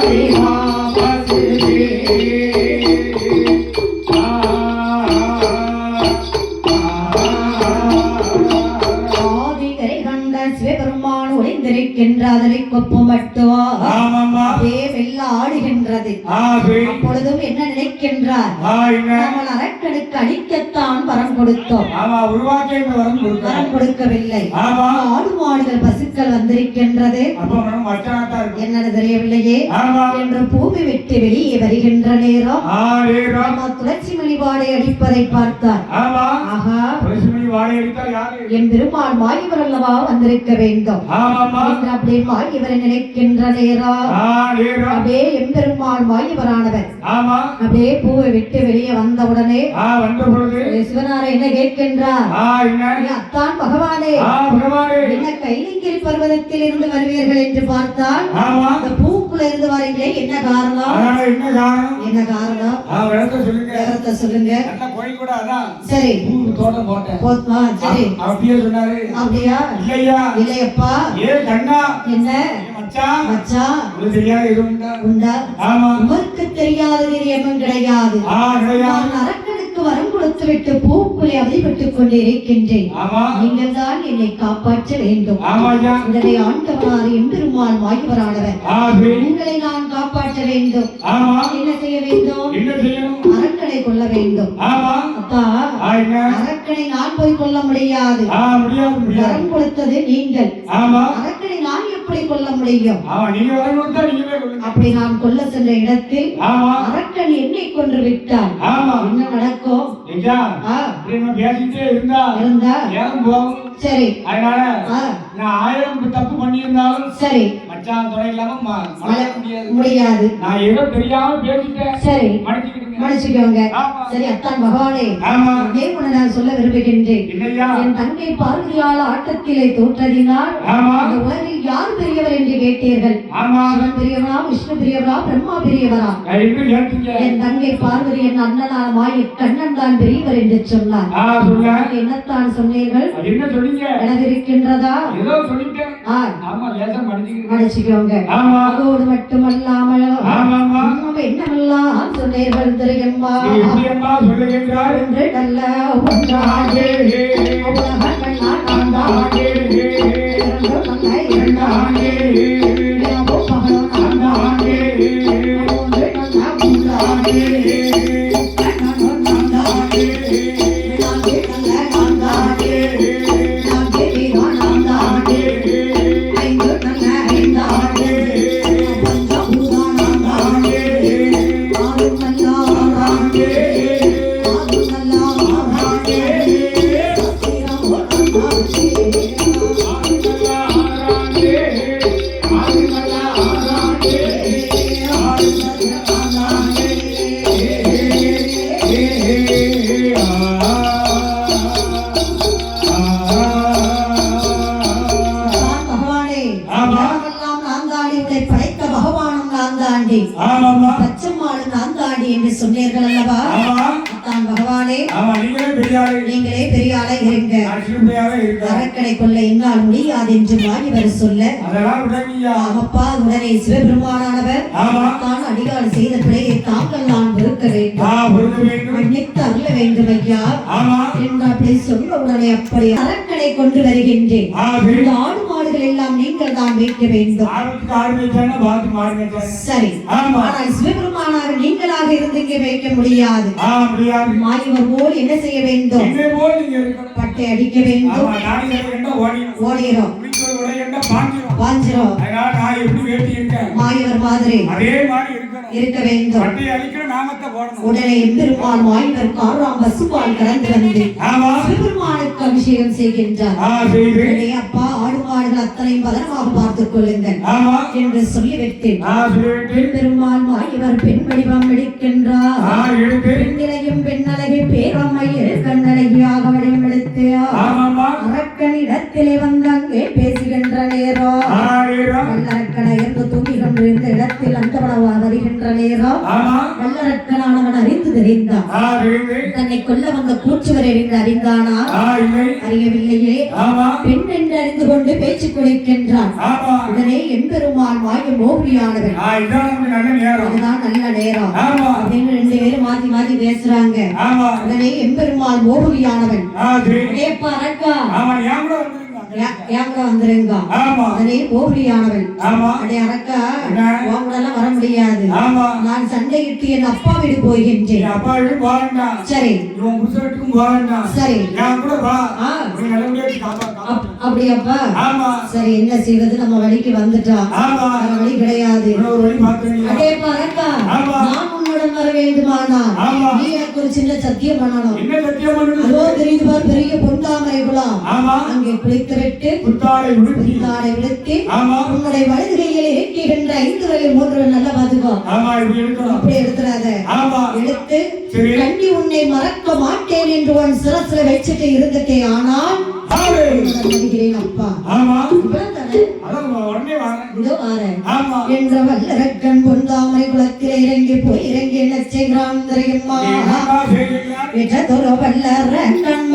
हरी वापस கொப்பமட்டுவா அப்படியே வெள்ள ஆடுகின்றது. அப்பொழுதும் என்ன நினைக்கின்றார்? நம்ம அரக்கனுக்கு வரம் கொடுத்தோம். வரம் கொடுக்கவில்லை. ஆடு மாடுகள் பசுக்கள் வந்திருக்கின்றது. என்னன்னு தெரியவில்லையே? என்று பூமி விட்டு வெளியே வருகின்ற நேரம் துளசி மணிபாடை அடிப்பதை பார்த்தார். ஆஹா. என் பெருமாள் மாயவர் அல்லவா வந்திருக்க வேண்டும். அப்படியே மாயவரை நினைக்கின்ற நேரம் அப்படியே எம்பெருமாள் மாயவரானவர். அப்படியே பூவை விட்டு வெளியே வந்தவுடனே சிவனாரை என்ன கேட்கின்றார்? "ஏ அத்தான் பகவானே. என்ன கைலிங்கிரி பர்வதத்தில் இருந்து வருவீர்கள் என்று பார்த்தால் அந்த பூக்குள்ள இருந்து வரீங்களே என்ன காரணம்? என்ன காரணம்? என்ன காரணம்? சொல்லுங்க. சொல்லுங்க. சரி. பூ தோட்டம் போட்டேன். போத்மா சரி. அப்படியே சொன்னாரு. அப்படியா? இல்லையா? இல்லையப்பா. ஏ கண்ணா. என்ன? ஏ மச்சான் மச்சான் உங்களுக்கு தெரியாத எதுவும் உண்டா? உண்டா? ஆமா. உமக்கு தெரியாதது எதுவும் கிடையாது. ஆ கிடையாது. நான் அரக்கனுக்கு வரம் கொடுத்து விட்டு பூக்குலை அவதிப்பட்டுக் கொண்டிருக்கின்றேன் ஆமா. நீங்கள் தான் என்னை காப்பாற்ற வேண்டும். உடனே ஆண்டவனார் எம்பெருமான் சரி உங்களை நான் காப்பாற்ற வேண்டும். என்ன செய்ய வேண்டும்? அரக்கனை கொல்ல வேண்டும். ஆமா அப்பா அரக்கனை நான் போய் கொல்ல முடியாது. வரம் கொடுத்தது நீங்கள். ஆமா. அரக்கனை நான் எப்படி கொல்ல முடியும்? அப்படி நான் கொல்ல சென்ற இடத்தில் ஆமா. அரக்கன் என்னை கொன்று விட்டான். என்ன நடக்கும் இருந்தா சரி. அதனால நான் ஆயிரம் தப்பு பண்ணியிருந்தாலும் சரி. மச்சான் துணை இல்லாம முடியாது. முடியாது. நான் ஏதோ தெரியாம பேசிட்டேன். சரி. மன்னிச்சுக்கோங்க. அத்தான் பகவானே. ஆமா. அதே ஒண்ணு நான் சொல்ல விரும்புகின்றேன். என் தங்கை பார்வதியால் ஆட்டத்திலே தோற்றதினால் உலகில் யார் பெரியவர் என்று கேட்டீர்கள்? சிவன் பெரியவரா விஷ்ணு பெரியவரா பிரம்மா பெரியவரா? என் தங்கை பார்வதி என் அண்ணனான மாய கண்ணன் தான் பெரியவர் என்று சொன்னார். என்னத்தான் சொன்னீர்கள்? அது ஏதோ சொல்லிட்டேன். ஆமா லேசா அதோடு மட்டுமல்லாமல் என்னமெல்லாம் சொன்னீர்கள் தெரியுமா? நல்ல ஒன்றாகே. இரண்டு சொன்னீர்கள் அல்லவா தான் பகவானே நீங்களே பெரிய ஆளை. இருங்க. அரக்கனை கொள்ள என்னால் முடியாது என்று மாறிவர் சொல்ல அப்பா உடனே சிவபெருமானானவர் ஆமா. தான் அடியாள் செய்த பிழையை தாங்கள் நான் வேண்டும். ஆ பொறுக்க வேண்டும். மன்னித்து அருள வேண்டும் ஐயா. ஆமா. என்று அப்படி சொன்ன உடனே அப்படி அரக்கனை கொண்டு வருகின்றேன். ஆடு மாடுகள் எல்லாம் நீங்கள் தான் வைக்க வேண்டும். சரி. ஆனால் நீங்களாக இருந்து இங்கே வைக்க முடியாது. மாயவர் போல் என்ன செய்ய வேண்டும்? பட்டை அடிக்க வேண்டும். ஓடிடும் பாஞ்சிரும் மாயவர் மாதிரி. அதே மாதிரி இருக்க வேண்டும். உடனே எம்பெருமான் மாயவர் காராம் பசுபால் கலந்து வந்து ஆமா. சிவபெருமானுக்கு அபிஷேகம் செய்கின்றார். அப்பா ஆடு மாடுகள் அத்தனையும் பதனமாக பார்த்துக் கொள்ளுங்கள் என்று சொல்லிவிட்டேன் ஆ சொல்லிட்டு பெருமாள் மாயவர் பெண் வடிவம் எடுக்கின்றார். பெண்ணிலையும் பெண்ணழகை பேரம்மையில் கண்ணழகியாக வடிவம் எடுத்து அரக்கன் இடத்திலே வந்தங்கே பேசுகின்ற நேரம் ஆயிரம் வல்லரக்கனை என்று கொண்டிருந்த இடத்தில் அந்தவனவா வருகின்ற நேரம் வல்லரக்கனானவன் அறிந்து தெரிந்தான். தன்னை கொல்ல வந்த கூற்றுவர் என்று அறிந்தானா அறியவில்லையே. பெண் என்று அறிந்து கொண்டு பேச்சு குலைக்கின்றான் ஆமா உடனே எம்பெருமான் வாயு நேரம். அதுதான் நல்ல நேரம். அப்படின்னு ரெண்டு பேரும் மாத்தி மாத்தி பேசுறாங்க. ஆமா உடனே எம்பெருமான் தெரியுது ஏப்பா ரக்கா ஆமா ஏன் கூட வந்துருங்க. ஆமா. உடனே மோகியானவன் ஆமா. அடே அரக்கா என்ன? உங்களெல்லாம் வர முடியாது. ஆமா. நான் சண்டையிட்டு என் அப்பா வீடு போகின்றேன். அப்பா வீட்டுக்கு போக வேண்டாம் சரி. இவன் புருஷ வீட்டுக்கும் போக வேண்டாம் சரி. என் கூட வா. அப்படியாப்பா? ஆமா. சரி என்ன செய்வது? நம்ம வழிக்கு வந்துட்டோம் ஆமா. வழி கிடையாது. பறக்கா ஆமா. நான் உன்னுடன் வர வேண்டுமானா? ஆமா. நீ எனக்கு ஒரு சின்ன சத்தியம் பண்ணணும். என்ன சத்தியம் பண்ணுது அதோ தெரியுது பார் பெரிய பொந்தாமரை குளம். ஆமா. அங்கே குளித்து விட்டு புத்தாடை உடுத்தி. தாடை விழுத்தி ஆமா. உன்னுடைய வலது கையில் இருக்கின்ற ஐந்து வரை மூன்று நல்ல ஆமா இப்படி எடுக்கணும். அப்படி எடுத்துறாத. ஆமா. எடுத்து சரி. கண்டி உன்னை மறக்க மாட்டேன் என்று உன் சிரசுல வச்சுட்டு இருந்துட்டே ஆனால் வருகிறேன் அப்பா. ஆமா. என்ற வல்லரக்கன் பொந்தாமரை குளத்தில் இறங்கி போய் இறங்கி என்ன செய்கிறான் தெரியுமா? வல்லரக்கன்